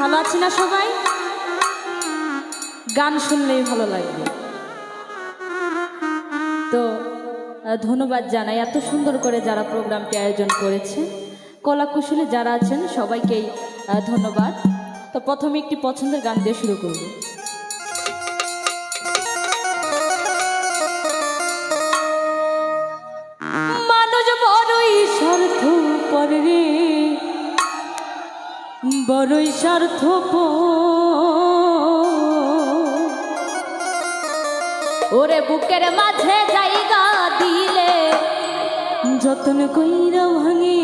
ভালো আছি না সবাই? গান শুনলেই ভালো লাগবে। তো ধন্যবাদ জানাই এত সুন্দর করে যারা প্রোগ্রামটি আয়োজন করেছে কলাকুশলী যারা আছেন, সবাইকেই ধন্যবাদ। তো প্রথমে একটি পছন্দের গান দিয়ে শুরু করব। বড়ই স্বার্থ ওরে বুকের মাঝে জায়গা দিলে। যতন কইরা ভাঙে।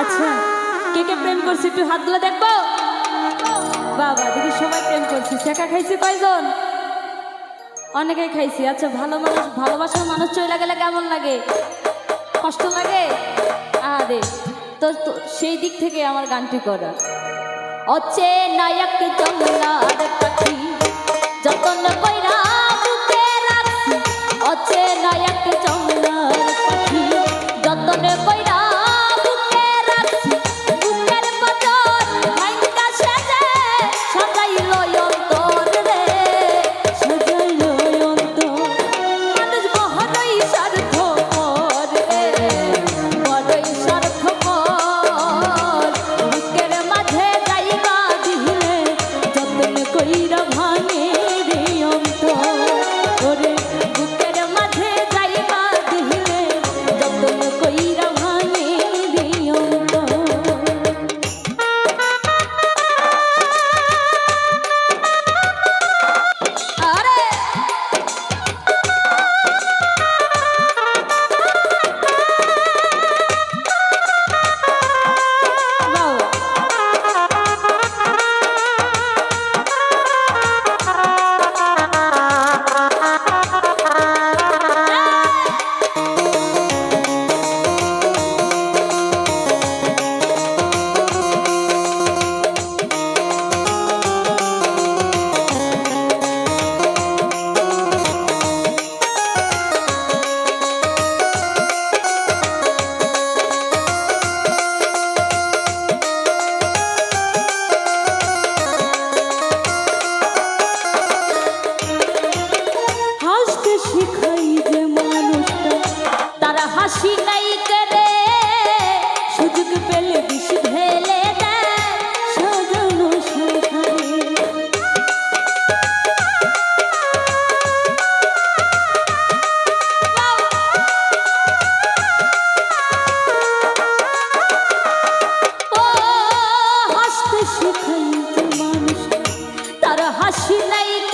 আচ্ছা কে কে প্রেম করছে একটু হাতগুলো দেখব? বাবা দেখি সবাই প্রেম করছি। শেখা খাইছে কয়জন? অনেকেই খাইছি। আচ্ছা ভালো মানুষ ভালোবাসার মানুষ চলে গেলে কেমন লাগে? কষ্ট লাগে? আরে তো সেই দিক থেকে আমার গানটি করা। অচে নায়ক জঙ্গলার পাখি? কইরা অচে নায়ক tonight.